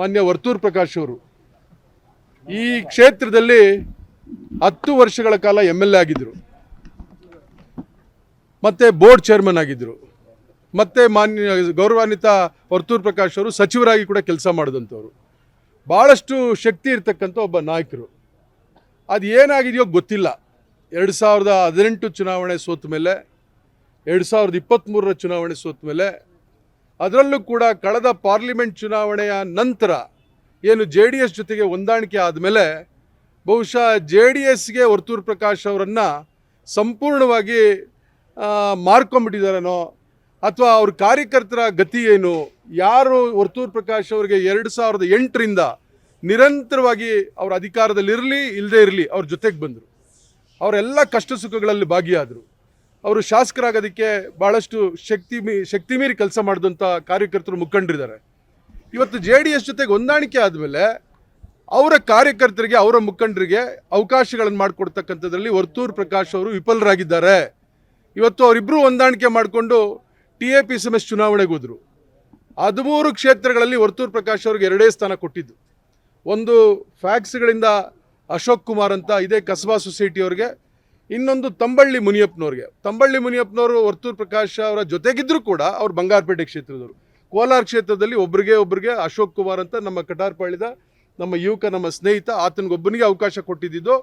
ಮಾನ್ಯ ವರ್ತೂರ್ ಪ್ರಕಾಶ್ ಅವರು. ಈ ಕ್ಷೇತ್ರದಲ್ಲಿ ಹತ್ತು ವರ್ಷಗಳ ಕಾಲ ಎಂ ಎಲ್ ಎ ಆಗಿದ್ದರು ಮತ್ತೆ ಬೋರ್ಡ್ ಚೇರ್ಮನ್ ಆಗಿದ್ದರು ಮತ್ತೆ ಮಾನ್ಯ ಗೌರವಾನ್ವಿತ ವರ್ತೂರ್ ಪ್ರಕಾಶ್ ಅವರು ಸಚಿವರಾಗಿ ಕೂಡ ಕೆಲಸ ಮಾಡಿದಂಥವ್ರು. ಭಾಳಷ್ಟು ಶಕ್ತಿ ಇರ್ತಕ್ಕಂಥ ಒಬ್ಬ ನಾಯಕರು. ಅದು ಏನಾಗಿದೆಯೋ ಗೊತ್ತಿಲ್ಲ. ಎರಡು ಸಾವಿರದ ಹದಿನೆಂಟು ಚುನಾವಣೆ ಸೋತ ಮೇಲೆ ಎರಡು ಸಾವಿರದ ಇಪ್ಪತ್ತ್ಮೂರರ ಚುನಾವಣೆ ಸೋತ ಮೇಲೆ ಅದರಲ್ಲೂ ಕೂಡ ಕಳೆದ ಪಾರ್ಲಿಮೆಂಟ್ ಚುನಾವಣೆಯ ನಂತರ ಏನು ಜೆ ಡಿ ಎಸ್ ಜೊತೆಗೆ ಹೊಂದಾಣಿಕೆ ಆದಮೇಲೆ ಬಹುಶಃ ಜೆ ಡಿ ಎಸ್ಗೆ ವರ್ತೂರ್ ಪ್ರಕಾಶ್ ಅವರನ್ನು ಸಂಪೂರ್ಣವಾಗಿ ಮಾರ್ಕೊಂಬಿಟ್ಟಿದ್ದಾರೇನೋ ಅಥವಾ ಅವ್ರ ಕಾರ್ಯಕರ್ತರ ಗತಿ ಏನು? ಯಾರು ವರ್ತೂರ್ ಪ್ರಕಾಶ್ ಅವರಿಗೆ ಎರಡು ಸಾವಿರದ ಎಂಟರಿಂದ ನಿರಂತರವಾಗಿ ಅವ್ರ ಅಧಿಕಾರದಲ್ಲಿರಲಿ ಇಲ್ಲದೇ ಇರಲಿ, ಅವ್ರ ಜೊತೆಗೆ ಬಂದರು. ಅವರೆಲ್ಲ ಕಷ್ಟ ಸುಖಗಳಲ್ಲಿ ಭಾಗಿಯಾದರು. ಅವರು ಶಾಸಕರಾಗೋದಕ್ಕೆ ಭಾಳಷ್ಟು ಶಕ್ತಿ ಮೀ, ಶಕ್ತಿ ಮೀರಿ ಕೆಲಸ ಮಾಡಿದಂಥ ಕಾರ್ಯಕರ್ತರು ಮುಖಂಡರಿದ್ದಾರೆ. ಇವತ್ತು ಜೆ ಡಿ ಎಸ್ ಜೊತೆಗೆ ಹೊಂದಾಣಿಕೆ ಆದಮೇಲೆ ಅವರ ಕಾರ್ಯಕರ್ತರಿಗೆ, ಅವರ ಮುಖಂಡರಿಗೆ ಅವಕಾಶಗಳನ್ನು ಮಾಡಿಕೊಡ್ತಕ್ಕಂಥದ್ರಲ್ಲಿ ವರ್ತೂರು ಪ್ರಕಾಶ್ ಅವರು ವಿಫಲರಾಗಿದ್ದಾರೆ. ಇವತ್ತು ಅವರಿಬ್ಬರು ಹೊಂದಾಣಿಕೆ ಮಾಡಿಕೊಂಡು ಟಿ ಎ ಪಿ ಎಸ್ ಚುನಾವಣೆಗೆ ಹೋದರು. ಹದಿಮೂರು ಕ್ಷೇತ್ರಗಳಲ್ಲಿ ವರ್ತೂರು ಪ್ರಕಾಶ್ ಅವ್ರಿಗೆ ಎರಡೇ ಸ್ಥಾನ ಕೊಟ್ಟಿದ್ದು. ಒಂದು ಫ್ಯಾಕ್ಸ್ಗಳಿಂದ ಅಶೋಕ್ ಕುಮಾರ್ ಅಂತ, ಇದೇ ಕಸಬಾ ಸೊಸೈಟಿಯವ್ರಿಗೆ ಇನ್ನೊಂದು ತಂಬಳ್ಳಿ ಮುನಿಯಪ್ಪನವ್ರಿಗೆ. ತಂಬಳ್ಳಿ ಮುನಿಯಪ್ಪನವರು ವರ್ತೂರ್ ಪ್ರಕಾಶ್ ಅವರ ಜೊತೆಗಿದ್ರು ಕೂಡ ಅವ್ರು ಬಂಗಾರಪೇಟೆ ಕ್ಷೇತ್ರದವರು. ಕೋಲಾರ ಕ್ಷೇತ್ರದಲ್ಲಿ ಒಬ್ರಿಗೆ ಒಬ್ರಿಗೆ ಅಶೋಕ್ ಕುಮಾರ್ ಅಂತ ನಮ್ಮ ಕಟಾರ್ಪಾಳ್ಯದ ನಮ್ಮ ಯುವಕ, ನಮ್ಮ ಸ್ನೇಹಿತ ಆತನಿಗೊಬ್ಬನಿಗೆ ಅವಕಾಶ ಕೊಟ್ಟಿದ್ದು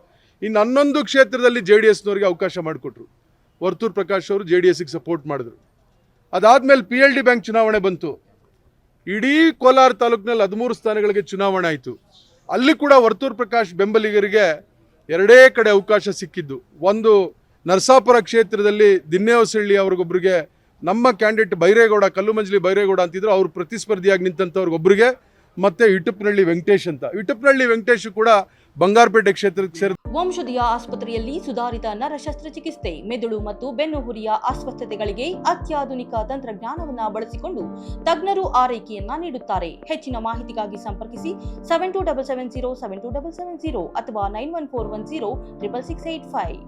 ಇನ್ನು ಹನ್ನೊಂದು ಕ್ಷೇತ್ರದಲ್ಲಿ ಜೆ ಡಿ ಎಸ್ನವ್ರಿಗೆ ಅವಕಾಶ ಮಾಡಿಕೊಟ್ರು. ವರ್ತೂರ್ ಪ್ರಕಾಶ್ ಅವರು ಜೆ ಡಿ ಎಸ್ಗೆ ಸಪೋರ್ಟ್ ಮಾಡಿದ್ರು. ಅದಾದಮೇಲೆ ಪಿ ಎಲ್ ಡಿ ಬ್ಯಾಂಕ್ ಚುನಾವಣೆ ಬಂತು. ಇಡೀ ಕೋಲಾರ ತಾಲೂಕಿನಲ್ಲಿ ಹದಿಮೂರು ಸ್ಥಾನಗಳಿಗೆ ಚುನಾವಣೆ ಆಯಿತು. ಅಲ್ಲಿ ಕೂಡ ವರ್ತೂರ್ ಪ್ರಕಾಶ್ ಬೆಂಬಲಿಗರಿಗೆ ಎರಡೇ ಕಡೆ ಅವಕಾಶ ಸಿಕ್ಕಿದ್ದು. ಒಂದು ನರಸಾಪುರ ಕ್ಷೇತ್ರದಲ್ಲಿ ದಿನ್ನೇವಸಳ್ಳಿ ಅವ್ರಿಗೊಬ್ರಿಗೆ ನಮ್ಮ ಕ್ಯಾಂಡಿಡೇಟ್ ಬೈರೇಗೌಡ ಕಲ್ಲುಮಂಜಲಿ ಬೈರೇಗೌಡ ಅಂತಿದ್ರು, ಅವ್ರು ಪ್ರತಿಸ್ಪರ್ಧಿಯಾಗಿ ನಿಂತಂಥವ್ರಿಗೊಬ್ರಿಗೆ ಮತ್ತೆ ಇಟುಪ್ನಳ್ಳಿ ವೆಂಕಟೇಶ್ ಅಂತ. ಇಟುಪ್ನಳ್ಳಿ ವೆಂಕಟೇಶ್ ಕೂಡ ಬಂಗಾರಪೇಟೆ ಕ್ಷೇತ್ರಕ್ಕೆ ಸೇರಿದ ವಂಶದಿಯ ಆಸ್ಪತ್ರೆಯಲ್ಲಿ ಸುಧಾರಿತ ನರ ಶಸ್ತ್ರಚಿಕಿತ್ಸೆ ಮೆದುಳು ಮತ್ತು ಬೆನ್ನುಹುರಿಯ ಅಸ್ವಸ್ಥತೆಗಳಿಗೆ ಅತ್ಯಾಧುನಿಕ ತಂತ್ರಜ್ಞಾನವನ್ನ ಬಳಸಿಕೊಂಡು ತಜ್ಞರು ಆರೈಕೆಯನ್ನ ನೀಡುತ್ತಾರೆ. ಹೆಚ್ಚಿನ ಮಾಹಿತಿಗಾಗಿ ಸಂಪರ್ಕಿಸಿ seven two double seven zero seven two double seven zero ಅಥವಾ nine one four one zero triple six eight five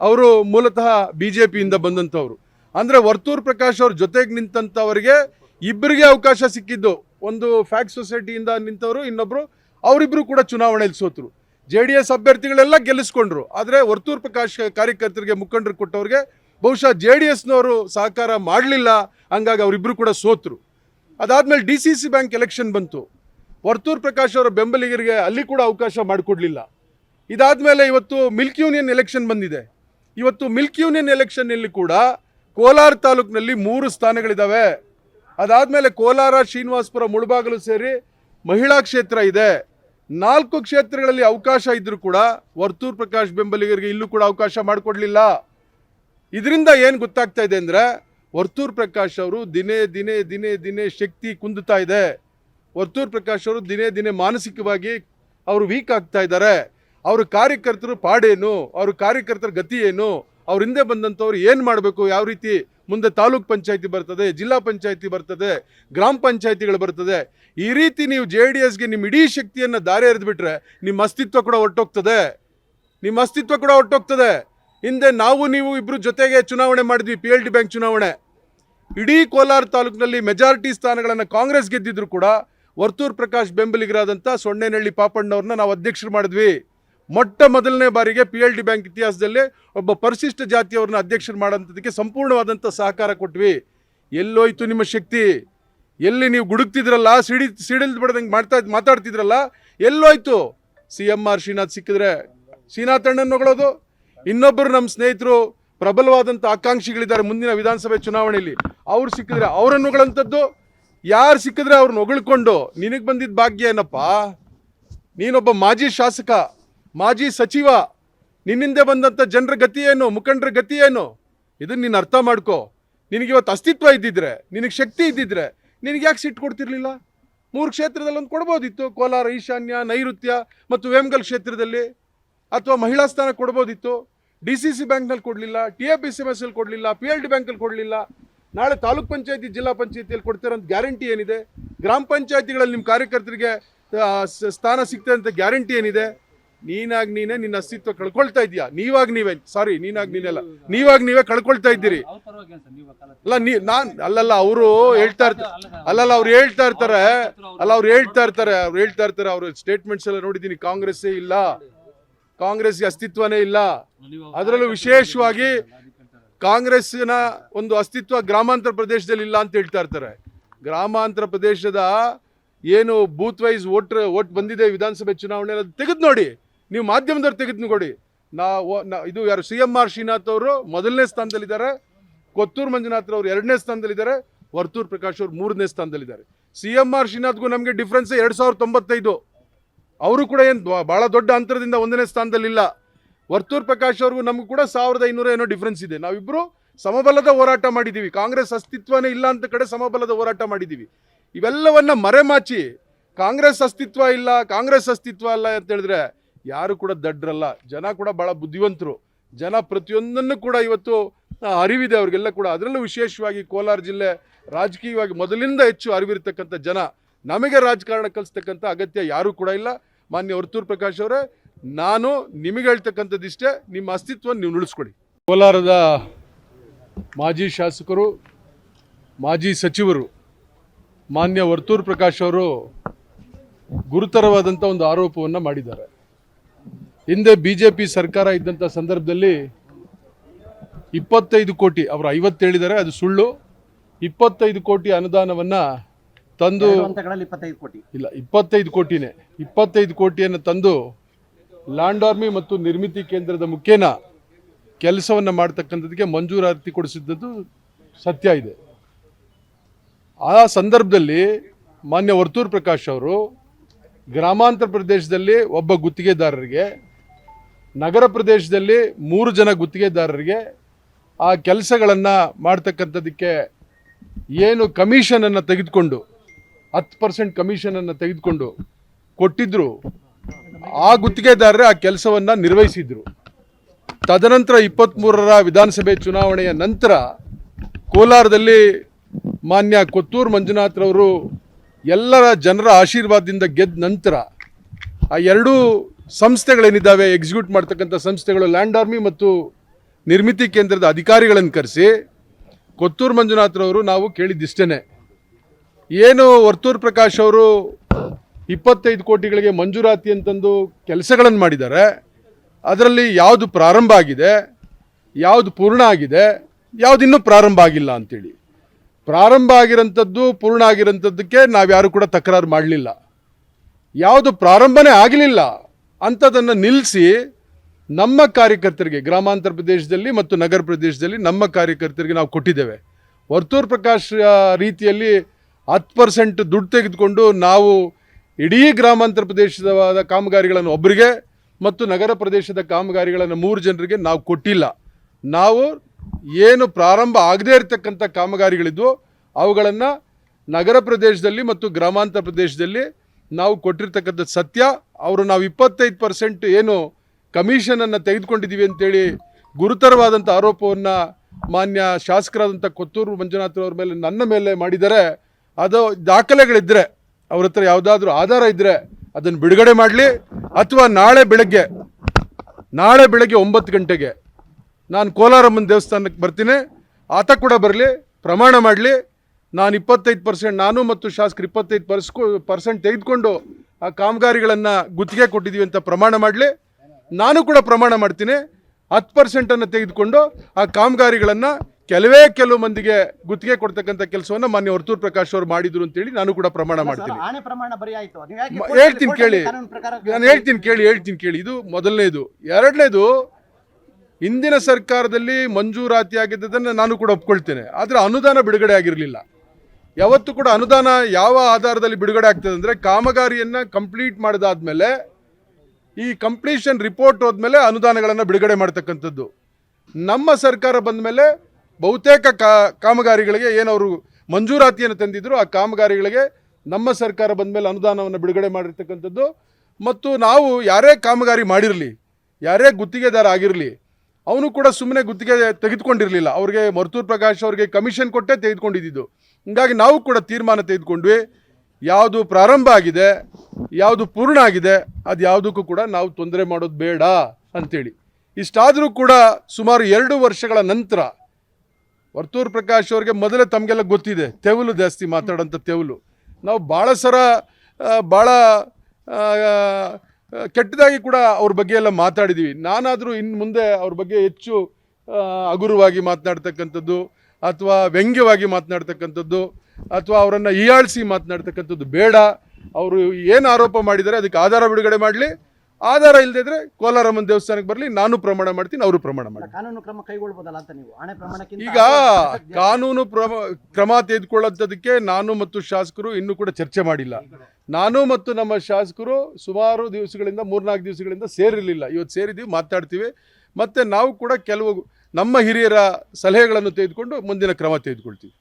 ಅವರು ಮೂಲತಃ ಬಿ ಜೆ ಪಿಯಿಂದ ಬಂದಂಥವ್ರು. ಅಂದರೆ ವರ್ತೂರ್ ಪ್ರಕಾಶ್ ಅವ್ರ ಜೊತೆಗೆ ನಿಂತಂಥವ್ರಿಗೆ ಇಬ್ಬರಿಗೆ ಅವಕಾಶ ಸಿಕ್ಕಿದ್ದು. ಒಂದು ಫ್ಯಾಕ್ಟ್ ಸೊಸೈಟಿಯಿಂದ ನಿಂತವರು ಇನ್ನೊಬ್ಬರು ಅವರಿಬ್ಬರು ಕೂಡ ಚುನಾವಣೆಯಲ್ಲಿ ಸೋತರು. ಜೆ ಡಿ ಎಸ್ ಅಭ್ಯರ್ಥಿಗಳೆಲ್ಲ ಗೆಲ್ಲಿಸ್ಕೊಂಡ್ರು. ಆದರೆ ವರ್ತೂರ್ ಪ್ರಕಾಶ್ ಕಾರ್ಯಕರ್ತರಿಗೆ ಮುಖಂಡರು ಕೊಟ್ಟವ್ರಿಗೆ ಬಹುಶಃ ಜೆ ಡಿ ಎಸ್ನವರು ಸಹಕಾರ ಮಾಡಲಿಲ್ಲ. ಹಂಗಾಗಿ ಅವರಿಬ್ಬರು ಕೂಡ ಸೋತರು. ಅದಾದಮೇಲೆ D C C bank election ಬಂತು. ವರ್ತೂರ್ ಪ್ರಕಾಶ್ ಅವರ ಬೆಂಬಲಿಗರಿಗೆ ಅಲ್ಲಿ ಕೂಡ ಅವಕಾಶ ಮಾಡಿಕೊಡ್ಲಿಲ್ಲ. ಇದಾದ್ಮೇಲೆ ಇವತ್ತು ಮಿಲ್ಕ್ ಯೂನಿಯನ್ ಎಲೆಕ್ಷನ್ ಬಂದಿದೆ. ಇವತ್ತು ಮಿಲ್ಕ್ ಯೂನಿಯನ್ ಎಲೆಕ್ಷನ್ನಲ್ಲಿ ಕೂಡ ಕೋಲಾರ ತಾಲೂಕಿನಲ್ಲಿ ಮೂರು ಸ್ಥಾನಗಳಿದ್ದಾವೆ ಅದಾದ್ಮೇಲೆ ಕೋಲಾರ, ಶ್ರೀನಿವಾಸಪುರ, ಮುಳಬಾಗಲು ಸೇರಿ ಮಹಿಳಾ ಕ್ಷೇತ್ರ ಇದೆ. ನಾಲ್ಕು ಕ್ಷೇತ್ರಗಳಲ್ಲಿ ಅವಕಾಶ ಇದ್ದರೂ ಕೂಡ ವರ್ತೂರ್ ಪ್ರಕಾಶ್ ಬೆಂಬಲಿಗರಿಗೆ ಇಲ್ಲೂ ಕೂಡ ಅವಕಾಶ ಮಾಡಿಕೊಡ್ಲಿಲ್ಲ. ಇದರಿಂದ ಏನು ಗೊತ್ತಾಗ್ತಾ ಇದೆ ಅಂದರೆ ವರ್ತೂರ್ ಪ್ರಕಾಶ್ ಅವರು ದಿನೇ ದಿನೇ ದಿನೇ ದಿನೇ ಶಕ್ತಿ ಕುಂದುತ್ತಾ ಇದೆ. ವರ್ತೂರ್ ಪ್ರಕಾಶ್ ಅವರು ದಿನೇ ದಿನೇ ಮಾನಸಿಕವಾಗಿ ಅವರು ವೀಕ್ ಆಗ್ತಾ ಇದ್ದಾರೆ. ಅವ್ರ ಕಾರ್ಯಕರ್ತರು ಪಾಡೇನು, ಅವ್ರ ಕಾರ್ಯಕರ್ತರ ಗತಿ ಏನು, ಅವ್ರ ಹಿಂದೆ ಬಂದಂಥವ್ರು ಏನು ಮಾಡಬೇಕು, ಯಾವ ರೀತಿ ಮುಂದೆ ತಾಲೂಕ್ ಪಂಚಾಯತಿ ಬರ್ತದೆ, ಜಿಲ್ಲಾ ಪಂಚಾಯತಿ ಬರ್ತದೆ, ಗ್ರಾಮ ಪಂಚಾಯತಿಗಳು ಬರ್ತದೆ. ಈ ರೀತಿ ನೀವು ಜೆ ಡಿ ಎಸ್ಗೆ ನಿಮ್ಮ ಇಡೀ ಶಕ್ತಿಯನ್ನು ದಾರಿ ಎರೆದುಬಿಟ್ರೆ ನಿಮ್ಮ ಅಸ್ತಿತ್ವ ಕೂಡ ಹೊಟ್ಟೋಗ್ತದೆ ನಿಮ್ಮ ಅಸ್ತಿತ್ವ ಕೂಡ ಹೊಟ್ಟೋಗ್ತದೆ ಹಿಂದೆ ನಾವು ನೀವು ಇಬ್ಬರು ಜೊತೆಗೆ ಚುನಾವಣೆ ಮಾಡಿದ್ವಿ, ಪಿ ಎಲ್ ಡಿ ಬ್ಯಾಂಕ್ ಚುನಾವಣೆ. ಇಡೀ ಕೋಲಾರ ತಾಲೂಕಿನಲ್ಲಿ ಮೆಜಾರಿಟಿ ಸ್ಥಾನಗಳನ್ನು ಕಾಂಗ್ರೆಸ್ ಗೆದ್ದಿದ್ರು ಕೂಡ ವರ್ತೂರ್ ಪ್ರಕಾಶ್ ಬೆಂಬಲಿಗರಾದಂಥ ಸೊಣ್ಣೆನಹಳ್ಳಿ ಪಾಪಣ್ಣವ್ರನ್ನ ನಾವು ಅಧ್ಯಕ್ಷರು ಮಾಡಿದ್ವಿ. ಮೊಟ್ಟ ಮೊದಲನೇ ಬಾರಿಗೆ ಪಿ ಎಲ್ ಡಿ ಬ್ಯಾಂಕ್ ಇತಿಹಾಸದಲ್ಲಿ ಒಬ್ಬ ಪರಿಶಿಷ್ಟ ಜಾತಿಯವ್ರನ್ನ ಅಧ್ಯಕ್ಷರು ಮಾಡೋಂಥದಕ್ಕೆ ಸಂಪೂರ್ಣವಾದಂಥ ಸಹಕಾರ ಕೊಟ್ವಿ. ಎಲ್ಲೋಯ್ತು ನಿಮ್ಮ ಶಕ್ತಿ? ಎಲ್ಲಿ ನೀವು ಗುಡುಕ್ತಿದ್ರಲ್ಲ, ಸಿಡಿ, ಸಿಡಿಲ್ದು ಬಿಡದಂಗೆ ಮಾಡ್ತಾ, ಮಾತಾಡ್ತಿದ್ರಲ್ಲ, ಎಲ್ಲೋಯ್ತು? ಸಿ ಎಂ ಆರ್ ಶ್ರೀನಾಥ್ ಸಿಕ್ಕಿದ್ರೆ ಶ್ರೀನಾಥ್ ಅಣ್ಣನ್ನು ಹೊಗಳೋದು. ಇನ್ನೊಬ್ಬರು ನಮ್ಮ ಸ್ನೇಹಿತರು ಪ್ರಬಲವಾದಂಥ ಆಕಾಂಕ್ಷಿಗಳಿದ್ದಾರೆ ಮುಂದಿನ ವಿಧಾನಸಭೆ ಚುನಾವಣೆಯಲ್ಲಿ. ಅವ್ರು ಸಿಕ್ಕಿದ್ರೆ ಅವರನ್ನು ಹೊಗಳಂಥದ್ದು ಯಾರು ಸಿಕ್ಕಿದ್ರೆ ಅವ್ರನ್ನ ಹೊಗಳ್ಕೊಂಡು, ನಿನಗೆ ಬಂದಿದ್ದ ಭಾಗ್ಯ ಏನಪ್ಪ? ನೀನೊಬ್ಬ ಮಾಜಿ ಶಾಸಕ ಮಾಜಿ ಸಚಿವ, ನಿನ್ನಿಂದ ಬಂದಂಥ ಜನರ ಗತಿ ಏನು, ಮುಖಂಡರ ಗತಿ ಏನು? ಇದನ್ನ ನೀನು ಅರ್ಥ ಮಾಡ್ಕೋ. ನಿನಗೆ ಇವತ್ತು ಅಸ್ತಿತ್ವ ಇದ್ದಿದ್ರೆ, ನಿನಗೆ ಶಕ್ತಿ ಇದ್ದಿದ್ರೆ, ನಿನಗೆ ಯಾಕೆ ಸಿಟ್ಟು ಕೊಡ್ತಿರ್ಲಿಲ್ಲ? ಮೂರು ಕ್ಷೇತ್ರದಲ್ಲಿ ಒಂದು ಕೊಡ್ಬೋದಿತ್ತು, ಕೋಲಾರ, ಈಶಾನ್ಯ, ನೈಋತ್ಯ ಮತ್ತು ವೇಮಗಲ್ ಕ್ಷೇತ್ರದಲ್ಲಿ. ಅಥವಾ ಮಹಿಳಾ ಸ್ಥಾನ ಕೊಡ್ಬೋದಿತ್ತು, ಡಿ ಸಿ ಸಿ ಬ್ಯಾಂಕ್ನಲ್ಲಿ ಕೊಡಲಿಲ್ಲ, T A P C S ಅಲ್ಲಿ ಕೊಡಲಿಲ್ಲ, ಪಿ ಎಲ್ ಡಿ ಬ್ಯಾಂಕಲ್ಲಿ ಕೊಡಲಿಲ್ಲ. ನಾಳೆ ತಾಲೂಕ್ ಪಂಚಾಯತಿ, ಜಿಲ್ಲಾ ಪಂಚಾಯತಿಯಲ್ಲಿ ಕೊಡ್ತಿರೋಂಥ ಗ್ಯಾರಂಟಿ ಏನಿದೆ? ಗ್ರಾಮ ಪಂಚಾಯತಿಗಳಲ್ಲಿ ನಿಮ್ಮ ಕಾರ್ಯಕರ್ತರಿಗೆ ಸ್ಥಾನ ಸಿಗ್ತದೆ ಅಂತ ಗ್ಯಾರಂಟಿ ಏನಿದೆ? ನೀನಾಗ್ ನೀನೇ ನಿನ್ನ ಅಸ್ತಿತ್ವ ಕಳ್ಕೊಳ್ತಾ ಇದೀಯಾ ನೀವಾಗ ನೀವೇ ಸಾರಿ ನೀನಾಗ್ ನೀನೆಲ್ಲ ನೀವಾಗ ನೀವೇ ಕಳ್ಕೊಳ್ತಾ ಇದ್ದೀರಿ. ಅಲ್ಲ ನೀ ನಾನ್ ಅಲ್ಲಲ್ಲ ಅವರು ಹೇಳ್ತಾ ಇರ್ತಾರೆ ಅಲ್ಲಲ್ಲ ಅವ್ರು ಹೇಳ್ತಾ ಇರ್ತಾರೆ. ಅಲ್ಲ ಅವ್ರು ಹೇಳ್ತಾ ಇರ್ತಾರೆ ಅವ್ರು ಹೇಳ್ತಾ ಇರ್ತಾರೆ ಅವ್ರ ಸ್ಟೇಟ್ಮೆಂಟ್ಸ್ ಎಲ್ಲ ನೋಡಿದ್ದೀನಿ ಕಾಂಗ್ರೆಸ್ಸೇ ಇಲ್ಲ. ಕಾಂಗ್ರೆಸ್ ಅಸ್ತಿತ್ವನೇ ಇಲ್ಲ. ಅದರಲ್ಲೂ ವಿಶೇಷವಾಗಿ ಕಾಂಗ್ರೆಸ್ಸಿನ ಒಂದು ಅಸ್ತಿತ್ವ ಗ್ರಾಮಾಂತರ ಪ್ರದೇಶದಲ್ಲಿ ಇಲ್ಲ ಅಂತ ಹೇಳ್ತಾ ಇರ್ತಾರೆ. ಗ್ರಾಮಾಂತರ ಪ್ರದೇಶದ ಏನು ಬೂತ್ ವೈಸ್ ವೋಟ್ ವೋಟ್ ಬಂದಿದೆ ವಿಧಾನಸಭೆ ಚುನಾವಣೆ ತೆಗೆದು ನೋಡಿ. ನೀವು ಮಾಧ್ಯಮದವ್ರು ತೆಗೆದು ನೋಡಿ ನಾ ಓ- ನಾ- ಇದು ಯಾರು ಸಿ ಎಂ ಆರ್ ಶ್ರೀನಾಥ್ ಅವರು ಮೊದಲನೇ ಸ್ಥಾನದಲ್ಲಿದ್ದಾರೆ, ಕೊತ್ತೂರು ಮಂಜುನಾಥ್ ಅವರು ಎರಡನೇ ಸ್ಥಾನದಲ್ಲಿದ್ದಾರೆ, ವರ್ತೂರ್ ಪ್ರಕಾಶ್ ಅವರು ಮೂರನೇ ಸ್ಥಾನದಲ್ಲಿದ್ದಾರೆ. ಸಿ ಎಂ ಆರ್ ಶ್ರೀನಾಥ್ಗೂ ನಮಗೆ ಡಿಫ್ರೆನ್ಸ್ ಎರಡು ಸಾವಿರದ ತೊಂಬತ್ತೈದು. ಅವರು ಕೂಡ ಏನು ಭಾಳ ದೊಡ್ಡ ಅಂತರದಿಂದ ಒಂದನೇ ಸ್ಥಾನದಲ್ಲಿಲ್ಲ. ವರ್ತೂರ್ ಪ್ರಕಾಶ್ ಅವ್ರಿಗೂ ನಮಗೂ ಕೂಡ ಸಾವಿರದ ಐನೂರ ಏನೋ ಡಿಫ್ರೆನ್ಸ್ ಇದೆ. ನಾವಿಬ್ಬರು ಸಮಬಲದ ಹೋರಾಟ ಮಾಡಿದ್ದೀವಿ ಕಾಂಗ್ರೆಸ್ ಅಸ್ತಿತ್ವನೇ ಇಲ್ಲ ಅಂತ ಕಡೆ ಸಮಬಲದ ಹೋರಾಟ ಮಾಡಿದ್ದೀವಿ ಇವೆಲ್ಲವನ್ನ ಮರೆಮಾಚಿ, ಕಾಂಗ್ರೆಸ್ ಅಸ್ತಿತ್ವ ಇಲ್ಲ, ಕಾಂಗ್ರೆಸ್ ಅಸ್ತಿತ್ವ ಅಲ್ಲ ಅಂತ ಹೇಳಿದ್ರೆ ಯಾರು ಕೂಡ ದಡ್ರಲ್ಲ, ಜನ ಕೂಡ ಬಹಳ ಬುದ್ಧಿವಂತರು. ಜನ ಪ್ರತಿಯೊಂದನ್ನು ಕೂಡ ಇವತ್ತು ಅರಿವಿದೆ ಅವ್ರಿಗೆಲ್ಲ ಕೂಡ. ಅದರಲ್ಲೂ ವಿಶೇಷವಾಗಿ ಕೋಲಾರ ಜಿಲ್ಲೆ ರಾಜಕೀಯವಾಗಿ ಮೊದಲಿಂದ ಹೆಚ್ಚು ಅರಿವಿರ್ತಕ್ಕಂಥ ಜನ. ನಮಗೆ ರಾಜಕಾರಣ ಕಲಿಸ್ತಕ್ಕಂಥ ಅಗತ್ಯ ಯಾರೂ ಕೂಡ ಇಲ್ಲ. ಮಾನ್ಯ ವರ್ತೂರ್ ಪ್ರಕಾಶ್ ಅವರೇ, ನಾನು ನಿಮಗೆ ಹೇಳ್ತಕ್ಕಂಥದ್ದಿಷ್ಟೇ ನಿಮ್ಮ ಅಸ್ತಿತ್ವವನ್ನು ನೀವು ಉಳಿಸ್ಕೊಡಿ ಕೋಲಾರದ ಮಾಜಿ ಶಾಸಕರು, ಮಾಜಿ ಸಚಿವರು, ಮಾನ್ಯ ವರ್ತೂರ್ ಪ್ರಕಾಶ್ ಅವರು ಗುರುತರವಾದಂಥ ಒಂದು ಆರೋಪವನ್ನು ಮಾಡಿದ್ದಾರೆ. ಹಿಂದೆ ಬಿ ಜೆ ಪಿ ಸರ್ಕಾರ ಇದ್ದಂಥ ಸಂದರ್ಭದಲ್ಲಿ ಇಪ್ಪತ್ತೈದು ಕೋಟಿ ಅವರು ಐವತ್ತು ಹೇಳಿದ್ದಾರೆ ಅದು ಸುಳ್ಳು. ಇಪ್ಪತ್ತೈದು ಕೋಟಿ ಅನುದಾನವನ್ನು ತಂದು ಇಪ್ಪತ್ತೈದು ಕೋಟಿ. ಇಲ್ಲ ಇಪ್ಪತ್ತೈದು ಕೋಟಿನೇ. ಇಪ್ಪತ್ತೈದು ಕೋಟಿಯನ್ನು ತಂದು ಲ್ಯಾಂಡಾರ್ಮಿ ಮತ್ತು ನಿರ್ಮಿತಿ ಕೇಂದ್ರದ ಮುಖೇನ ಕೆಲಸವನ್ನು ಮಾಡ್ತಕ್ಕಂಥದ್ದಕ್ಕೆ ಮಂಜೂರಾತಿ ಕೊಡಿಸಿದ್ದದ್ದು ಸತ್ಯ ಇದೆ. ಆ ಸಂದರ್ಭದಲ್ಲಿ ಮಾನ್ಯ ವರ್ತೂರ್ ಪ್ರಕಾಶ್ ಅವರು ಗ್ರಾಮಾಂತರ ಪ್ರದೇಶದಲ್ಲಿ ಒಬ್ಬ ಗುತ್ತಿಗೆದಾರರಿಗೆ ನಗರ ಪ್ರದೇಶದಲ್ಲಿ ಮೂರು ಜನ ಗುತ್ತಿಗೆದಾರರಿಗೆ ಆ ಕೆಲಸಗಳನ್ನು ಮಾಡ್ತಕ್ಕಂಥದ್ದಕ್ಕೆ ಏನು ಕಮಿಷನನ್ನು ತೆಗೆದುಕೊಂಡು, ಹತ್ತು ಪರ್ಸೆಂಟ್ ಕಮಿಷನನ್ನು ತೆಗೆದುಕೊಂಡು ಕೊಟ್ಟಿದ್ದರು ಆ ಗುತ್ತಿಗೆದಾರರೇ ಆ ಕೆಲಸವನ್ನು ನಿರ್ವಹಿಸಿದ್ರು. ತದನಂತರ ಇಪ್ಪತ್ತ್ಮೂರರ ವಿಧಾನಸಭೆ ಚುನಾವಣೆಯ ನಂತರ ಕೋಲಾರದಲ್ಲಿ ಮಾನ್ಯ ಕೊತ್ತೂರು ಮಂಜುನಾಥ್ರವರು ಎಲ್ಲರ ಜನರ ಆಶೀರ್ವಾದದಿಂದ ಗೆದ್ದ ನಂತರ ಆ ಎರಡೂ ಸಂಸ್ಥೆಗಳೇನಿದ್ದಾವೆ ಎಕ್ಸಿಕ್ಯೂಟ್ ಮಾಡ್ತಕ್ಕಂಥ ಸಂಸ್ಥೆಗಳು ಲ್ಯಾಂಡ್ ಆರ್ಮಿ ಮತ್ತು ನಿರ್ಮಿತಿ ಕೇಂದ್ರದ ಅಧಿಕಾರಿಗಳನ್ನು ಕರೆಸಿ, ಕೊತ್ತೂರು ಮಂಜುನಾಥ್ರವರು ನಾವು ಕೇಳಿದ್ದಿಷ್ಟೇ ಏನು ವರ್ತೂರ್ ಪ್ರಕಾಶ್ ಅವರು ಇಪ್ಪತ್ತೈದು ಕೋಟಿಗಳಿಗೆ ಮಂಜೂರಾತಿ ಅಂತಂದು ಕೆಲಸಗಳನ್ನು ಮಾಡಿದ್ದಾರೆ. ಅದರಲ್ಲಿ ಯಾವುದು ಪ್ರಾರಂಭ ಆಗಿದೆ, ಯಾವುದು ಪೂರ್ಣ ಆಗಿದೆ, ಯಾವುದು ಇನ್ನೂ ಪ್ರಾರಂಭ ಆಗಿಲ್ಲ ಅಂತೇಳಿ. ಪ್ರಾರಂಭ ಆಗಿರೋಂಥದ್ದು, ಪೂರ್ಣ ಆಗಿರೋಂಥದ್ದಕ್ಕೆ ನಾವ್ಯಾರು ಕೂಡ ತಕರಾರು ಮಾಡಲಿಲ್ಲ. ಯಾವುದು ಪ್ರಾರಂಭನೇ ಆಗಲಿಲ್ಲ. ಅಂಥದ್ದನ್ನು ನಿಲ್ಲಿಸಿ ನಮ್ಮ ಕಾರ್ಯಕರ್ತರಿಗೆ, ಗ್ರಾಮಾಂತರ ಪ್ರದೇಶದಲ್ಲಿ ಮತ್ತು ನಗರ ಪ್ರದೇಶದಲ್ಲಿ ನಮ್ಮ ಕಾರ್ಯಕರ್ತರಿಗೆ ನಾವು ಕೊಟ್ಟಿದ್ದೇವೆ. ವರ್ತೂರ್ ಪ್ರಕಾಶ್ ರೀತಿಯಲ್ಲಿ ಹತ್ತು ಪರ್ಸೆಂಟ್ ದುಡ್ಡು ತೆಗೆದುಕೊಂಡು ನಾವು ಇಡೀ ಗ್ರಾಮಾಂತರ ಪ್ರದೇಶದ ಕಾಮಗಾರಿಗಳನ್ನು ಒಬ್ಬರಿಗೆ ಮತ್ತು ನಗರ ಪ್ರದೇಶದ ಕಾಮಗಾರಿಗಳನ್ನು ಮೂರು ಜನರಿಗೆ ನಾವು ಕೊಟ್ಟಿಲ್ಲ. ನಾವು ಏನು ಪ್ರಾರಂಭ ಆಗದೇ ಇರತಕ್ಕಂಥ ಕಾಮಗಾರಿಗಳಿದ್ವು, ಅವುಗಳನ್ನು ನಗರ ಪ್ರದೇಶದಲ್ಲಿ ಮತ್ತು ಗ್ರಾಮಾಂತರ ಪ್ರದೇಶದಲ್ಲಿ ನಾವು ಕೊಟ್ಟಿರ್ತಕ್ಕಂಥ ಸತ್ಯ, ಅವರು ನಾವು ಇಪ್ಪತ್ತೈದು ಪರ್ಸೆಂಟ್ ಏನು ಕಮಿಷನನ್ನು ತೆಗೆದುಕೊಂಡಿದ್ದೀವಿ ಅಂತೇಳಿ ಗುರುತರವಾದಂಥ ಆರೋಪವನ್ನು ಮಾನ್ಯ ಶಾಸಕರಾದಂಥ ಕೊತ್ತೂರು ಮಂಜುನಾಥ್ ಅವ್ರ ಮೇಲೆ, ನನ್ನ ಮೇಲೆ ಮಾಡಿದರೆ, ಅದು ದಾಖಲೆಗಳಿದ್ದರೆ ಅವ್ರ ಹತ್ರ ಯಾವುದಾದ್ರೂ ಆಧಾರ ಇದ್ದರೆ ಅದನ್ನು ಬಿಡುಗಡೆ ಮಾಡಲಿ, ಅಥವಾ ನಾಳೆ ಬೆಳಗ್ಗೆ ನಾಳೆ ಬೆಳಗ್ಗೆ ಒಂಬತ್ತು ಗಂಟೆಗೆ ನಾನು ಕೋಲಾರಮ್ಮನ ದೇವಸ್ಥಾನಕ್ಕೆ ಬರ್ತೀನಿ, ಆತ ಕೂಡ ಬರಲಿ, ಪ್ರಮಾಣ ಮಾಡಲಿ ನಾನು ಇಪ್ಪತ್ತೈದು ಪರ್ಸೆಂಟ್ ನಾನು ಮತ್ತು ಶಾಸಕರು ಇಪ್ಪತ್ತೈದು ಪರ್ಸ್ಕೊ ಪರ್ಸೆಂಟ್ ತೆಗೆದುಕೊಂಡು ಆ ಕಾಮಗಾರಿಗಳನ್ನು ಗುತ್ತಿಗೆ ಕೊಟ್ಟಿದ್ದೀವಿ ಅಂತ ಪ್ರಮಾಣ ಮಾಡಲಿ. ನಾನು ಕೂಡ ಪ್ರಮಾಣ ಮಾಡ್ತೀನಿ. ಹತ್ತು ಪರ್ಸೆಂಟನ್ನು ತೆಗೆದುಕೊಂಡು ಆ ಕಾಮಗಾರಿಗಳನ್ನು ಕೆಲವೇ ಕೆಲವು ಮಂದಿಗೆ ಗುತ್ತಿಗೆ ಕೊಡ್ತಕ್ಕಂಥ ಕೆಲಸವನ್ನು ಮಾನ್ಯ ವರ್ತೂರ್ ಪ್ರಕಾಶ್ ಅವರು ಮಾಡಿದ್ರು ಅಂತೇಳಿ ನಾನು ಕೂಡ ಪ್ರಮಾಣ ಮಾಡ್ತೀನಿ. ಹೇಳ್ತೀನಿ ಕೇಳಿ. ನಾನು ಹೇಳ್ತೀನಿ ಕೇಳಿ ಹೇಳ್ತೀನಿ ಕೇಳಿ. ಇದು ಮೊದಲನೇದು. ಎರಡನೇದು ಹಿಂದಿನ ಸರ್ಕಾರದಲ್ಲಿ ಮಂಜೂರಾತಿ ಆಗಿದ್ದದನ್ನು ನಾನು ಕೂಡ ಒಪ್ಕೊಳ್ತೇನೆ. ಆದರೆ ಅನುದಾನ ಬಿಡುಗಡೆ ಆಗಿರಲಿಲ್ಲ. ಯಾವತ್ತೂ ಕೂಡ ಅನುದಾನ ಯಾವ ಆಧಾರದಲ್ಲಿ ಬಿಡುಗಡೆ ಆಗ್ತದೆ ಅಂದರೆ ಕಾಮಗಾರಿಯನ್ನು ಕಂಪ್ಲೀಟ್ ಮಾಡಿದಾದ್ಮೇಲೆ ಈ ಕಂಪ್ಲೀಷನ್ ರಿಪೋರ್ಟ್ ಹೋದ್ಮೇಲೆ ಅನುದಾನಗಳನ್ನು ಬಿಡುಗಡೆ ಮಾಡ್ತಕ್ಕಂಥದ್ದು. ನಮ್ಮ ಸರ್ಕಾರ ಬಂದ ಮೇಲೆ ಬಹುತೇಕ ಕಾಮಗಾರಿಗಳಿಗೆ ಏನವರು ಮಂಜೂರಾತಿಯನ್ನು ತಂದಿದ್ರು, ಆ ಕಾಮಗಾರಿಗಳಿಗೆ ನಮ್ಮ ಸರ್ಕಾರ ಬಂದ ಮೇಲೆ ಅನುದಾನವನ್ನು ಬಿಡುಗಡೆ ಮಾಡಿರ್ತಕ್ಕಂಥದ್ದು. ಮತ್ತು ನಾವು ಯಾರೇ ಕಾಮಗಾರಿ ಮಾಡಿರಲಿ, ಯಾರೇ ಗುತ್ತಿಗೆದಾರ ಆಗಿರಲಿ, ಅವನು ಕೂಡ ಸುಮ್ಮನೆ ಗುತ್ತಿಗೆ ತೆಗೆದುಕೊಂಡಿರಲಿಲ್ಲ. ಅವ್ರಿಗೆ ಮರ್ತೂರ್ ಪ್ರಕಾಶ್ ಅವ್ರಿಗೆ ಕಮಿಷನ್ ಕೊಟ್ಟೇ ತೆಗೆದುಕೊಂಡಿದ್ದು. ಹಿಂಗಾಗಿ ನಾವು ಕೂಡ ತೀರ್ಮಾನ ತೆಗೆದುಕೊಂಡ್ವಿ. ಯಾವುದು ಪ್ರಾರಂಭ ಆಗಿದೆ, ಯಾವುದು ಪೂರ್ಣ ಆಗಿದೆ, ಅದು ಯಾವುದಕ್ಕೂ ಕೂಡ ನಾವು ತೊಂದರೆ ಮಾಡೋದು ಬೇಡ ಅಂತೇಳಿ. ಇಷ್ಟಾದರೂ ಕೂಡ ಸುಮಾರು ಎರಡು ವರ್ಷಗಳ ನಂತರ ವರ್ತೂರ್ ಪ್ರಕಾಶ್ ಅವ್ರಿಗೆ ಮೊದಲೇ ತಮಗೆಲ್ಲ ಗೊತ್ತಿದೆ, ತೆವಲು ಜಾಸ್ತಿ ಮಾತಾಡೋಂಥ ತೆವಲು. ನಾವು ಭಾಳ ಸರ ಭಾಳ ಕೆಟ್ಟದಾಗಿ ಕೂಡ ಅವ್ರ ಬಗ್ಗೆ ಎಲ್ಲ ಮಾತಾಡಿದ್ದೀವಿ ನಾನಾದರೂ ಇನ್ನು ಮುಂದೆ ಅವ್ರ ಬಗ್ಗೆ ಹೆಚ್ಚು ಹಗುರವಾಗಿ ಮಾತನಾಡ್ತಕ್ಕಂಥದ್ದು ಅಥವಾ ವ್ಯಂಗ್ಯವಾಗಿ ಮಾತನಾಡ್ತಕ್ಕಂಥದ್ದು ಅಥವಾ ಅವರನ್ನು ಹೀಯಾಳಿಸಿ ಮಾತನಾಡ್ತಕ್ಕಂಥದ್ದು ಬೇಡ. ಅವರು ಏನು ಆರೋಪ ಮಾಡಿದ್ದಾರೆ ಅದಕ್ಕೆ ಆಧಾರ ಬಿಡುಗಡೆ ಮಾಡಲಿ. ಆಧಾರ ಇಲ್ಲದಿದ್ರೆ ಕೋಲಾರಮ್ಮನ ದೇವಸ್ಥಾನಕ್ಕೆ ಬರಲಿ. ನಾನು ಪ್ರಮಾಣ ಮಾಡ್ತೀನಿ ಅವರು ಪ್ರಮಾಣ ಮಾಡಿ ಕಾನೂನು ಕ್ರಮ ಕೈಗೊಳ್ಬೋದಲ್ಲ ಅಂತ ನೀವು. ಈಗ ಕಾನೂನು ಪ್ರಮ ಕ್ರಮ ತೆಗೆದುಕೊಳ್ಳೋಂಥದಕ್ಕೆ ನಾನು ಮತ್ತು ಶಾಸಕರು ಇನ್ನೂ ಕೂಡ ಚರ್ಚೆ ಮಾಡಿಲ್ಲ. ನಾನು ಮತ್ತು ನಮ್ಮ ಶಾಸಕರು ಸುಮಾರು ದಿವಸಗಳಿಂದ ಮೂರ್ನಾಲ್ಕು ದಿವಸಗಳಿಂದ ಸೇರಿರಲಿಲ್ಲ. ಇವತ್ತು ಸೇರಿದ್ದೀವಿ ಮಾತಾಡ್ತೀವಿ. ಮತ್ತು ನಾವು ಕೂಡ ಕೆಲವು ನಮ್ಮ ಹಿರಿಯರ ಸಲಹೆಗಳನ್ನು ತೆಗೆದುಕೊಂಡು ಮುಂದಿನ ಕ್ರಮ ತೆಗೆದುಕೊಳ್ತೀವಿ.